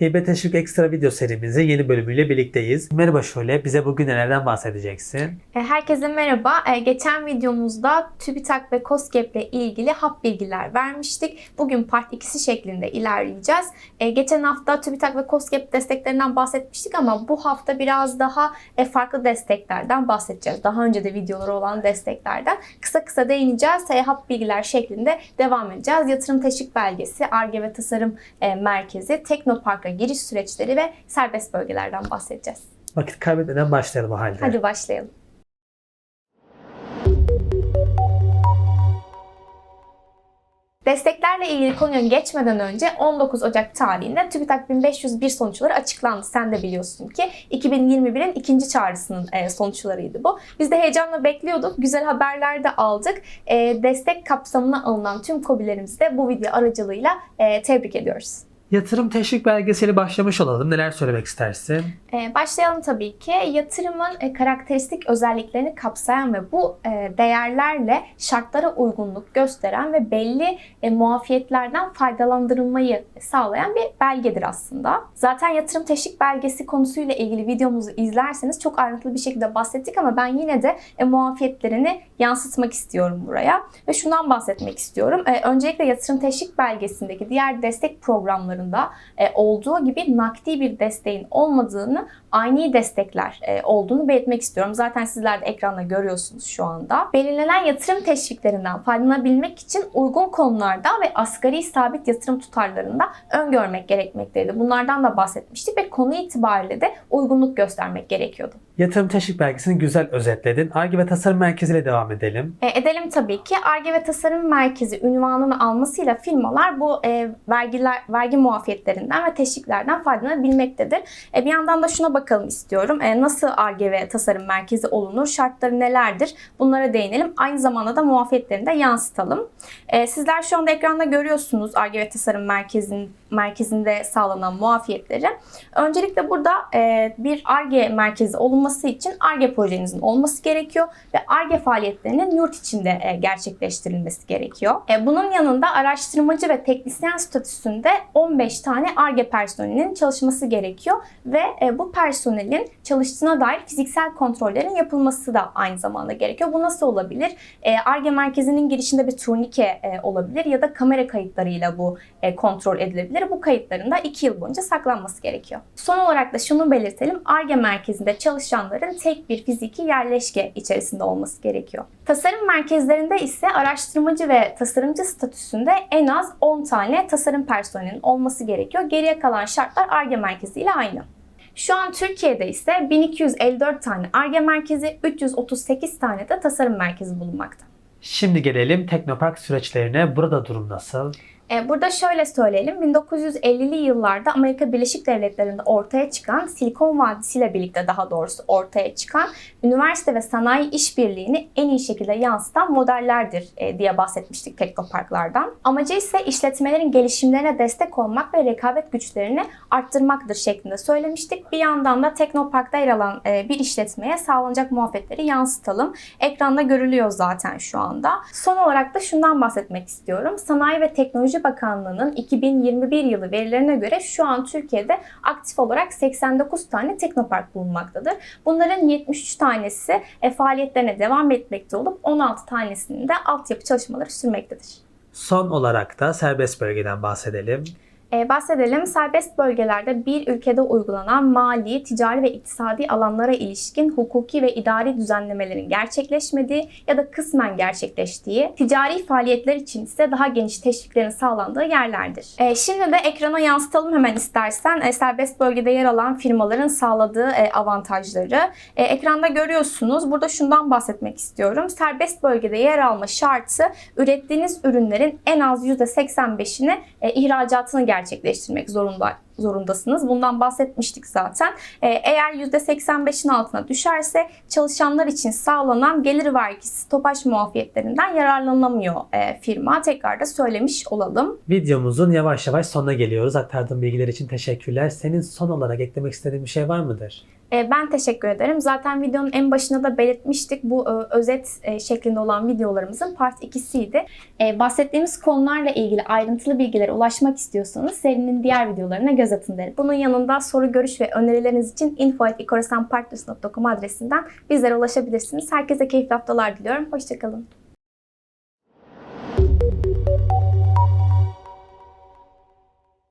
Hibe Teşvik Ekstra video serimizin yeni bölümüyle birlikteyiz. Merhaba Şule, bize bugün nelerden bahsedeceksin? E, Herkese merhaba. E, Geçen videomuzda TÜBİTAK ve KOSGEB ile ilgili hap bilgiler vermiştik. Bugün part 2'si şeklinde ilerleyeceğiz. E, Geçen hafta TÜBİTAK ve KOSGEB desteklerinden bahsetmiştik ama bu hafta biraz daha farklı desteklerden bahsedeceğiz. Daha önce de videoları olan desteklerden. Kısa kısa değineceğiz. Hap bilgiler şeklinde devam edeceğiz. Yatırım teşvik belgesi, ARGE ve Tasarım Merkezi, Teknopark'a giriş süreçleri ve serbest bölgelerden bahsedeceğiz. Vakit kaybetmeden başlayalım o halde. Hadi başlayalım. Desteklerle ilgili konuya geçmeden önce 19 Ocak tarihinde TÜBİTAK 1501 sonuçları açıklandı. Sen de biliyorsun ki 2021'in ikinci çağrısının e, sonuçlarıydı bu. Biz de heyecanla bekliyorduk. Güzel haberler de aldık. E, Destek kapsamına alınan tüm KOBİ'lerimizi de bu video aracılığıyla e, tebrik ediyoruz. Yatırım teşvik belgesiyle başlamış olalım. Neler söylemek istersin? Ee, Başlayalım tabii ki. Yatırımın e, karakteristik özelliklerini kapsayan ve bu e, değerlerle şartlara uygunluk gösteren ve belli e, muafiyetlerden faydalandırılmayı sağlayan bir belgedir aslında. Zaten yatırım teşvik belgesi konusuyla ilgili videomuzu izlerseniz çok ayrıntılı bir şekilde bahsettik ama ben yine de e, muafiyetlerini yansıtmak istiyorum buraya. Ve şundan bahsetmek istiyorum. E, Öncelikle yatırım teşvik belgesindeki diğer destek programlarında e, olduğu gibi nakdi bir desteğin olmadığını, aynı destekler e, olduğunu belirtmek istiyorum. Zaten sizler de ekranda görüyorsunuz şu anda. Belirlenen yatırım teşviklerinden faydalanabilmek için uygun konularda ve asgari sabit yatırım tutarlarında öngörmek gerekmekteydi. Bunlardan da bahsetmiştik ve konu itibariyle de uygunluk göstermek gerekiyordu. Yatırım teşvik belgesini güzel özetledin. Arge ve Tasarım Merkezi ile devam edelim. E, edelim tabii ki. Arge ve Tasarım Merkezi ünvanını almasıyla firmalar bu e, vergiler vergi muafiyetlerinden ve teşviklerden faydalanabilmektedir. E, bir yandan da şuna bakalım istiyorum. E, nasıl Arge Tasarım Merkezi olunur? Şartları nelerdir? Bunlara değinelim. Aynı zamanda da muafiyetlerini de yansıtalım. E, sizler şu anda ekranda görüyorsunuz Arge Tasarım Merkezi'nin merkezinde sağlanan muafiyetleri. Öncelikle burada e, bir ARGE merkezi olunması için ARGE projenizin olması gerekiyor ve ARGE faaliyetlerinin yurt içinde e, gerçekleştirilmesi gerekiyor. E, bunun yanında araştırmacı ve teknisyen statüsünde 15 tane ARGE personelinin çalışması gerekiyor ve e, bu personelin çalıştığına dair fiziksel kontrollerin yapılması da aynı zamanda gerekiyor. Bu nasıl olabilir? E, ARGE merkezinin girişinde bir turnike e, olabilir ya da kamera kayıtlarıyla bu e, kontrol edilebilir. Bu kayıtların da 2 yıl boyunca saklanması gerekiyor. Son olarak da şunu belirtelim. ARGE merkezinde çalışanların tek bir fiziki yerleşke içerisinde olması gerekiyor. Tasarım merkezlerinde ise araştırmacı ve tasarımcı statüsünde en az 10 tane tasarım personelinin olması gerekiyor. Geriye kalan şartlar ARGE merkezi ile aynı. Şu an Türkiye'de ise 1254 tane ARGE merkezi, 338 tane de tasarım merkezi bulunmakta. Şimdi gelelim Teknopark süreçlerine. Burada durum nasıl? E, Burada şöyle söyleyelim. 1950'li yıllarda Amerika Birleşik Devletleri'nde ortaya çıkan Silikon Vadisi ile birlikte daha doğrusu ortaya çıkan üniversite ve sanayi işbirliğini en iyi şekilde yansıtan modellerdir e, diye bahsetmiştik teknoparklardan. Amacı ise işletmelerin gelişimlerine destek olmak ve rekabet güçlerini arttırmaktır şeklinde söylemiştik. Bir yandan da teknoparkta yer alan e, bir işletmeye sağlanacak muafiyetleri yansıtalım. Ekranda görülüyor zaten şu anda. Son olarak da şundan bahsetmek istiyorum. Sanayi ve Teknoloji Bakanlığı'nın 2021 yılı verilerine göre şu an Türkiye'de aktif olarak 89 tane teknopark bulunmaktadır. Bunların 73 tanesi e, faaliyetlerine devam etmekte olup 16 tanesinin de altyapı çalışmaları sürmektedir. Son olarak da serbest bölgeden bahsedelim. Ee, bahsedelim. Serbest bölgelerde bir ülkede uygulanan mali, ticari ve iktisadi alanlara ilişkin hukuki ve idari düzenlemelerin gerçekleşmediği ya da kısmen gerçekleştiği, ticari faaliyetler için ise daha geniş teşviklerin sağlandığı yerlerdir. Ee, şimdi de ekrana yansıtalım hemen istersen e, serbest bölgede yer alan firmaların sağladığı e, avantajları. Ekranda görüyorsunuz. Burada şundan bahsetmek istiyorum. Serbest bölgede yer alma şartı ürettiğiniz ürünlerin en az %85'ini e, ihracatını gerçekleştirmek zorunda zorundasınız. Bundan bahsetmiştik zaten. Ee, eğer %85'in altına düşerse çalışanlar için sağlanan gelir vergisi topaş muafiyetlerinden yararlanamıyor e, firma. Tekrar da söylemiş olalım. Videomuzun yavaş yavaş sonuna geliyoruz. Aktardığın bilgiler için teşekkürler. Senin son olarak eklemek istediğin bir şey var mıdır? E, Ben teşekkür ederim. Zaten videonun en başında da belirtmiştik. Bu e, özet şeklinde olan videolarımızın part 2'siydi. E, Bahsettiğimiz konularla ilgili ayrıntılı bilgilere ulaşmak istiyorsanız serinin diğer videolarına göz göz atın derim. Bunun yanında soru, görüş ve önerileriniz için info.ikorasanpartners.com adresinden bizlere ulaşabilirsiniz. Herkese keyifli haftalar diliyorum. Hoşçakalın.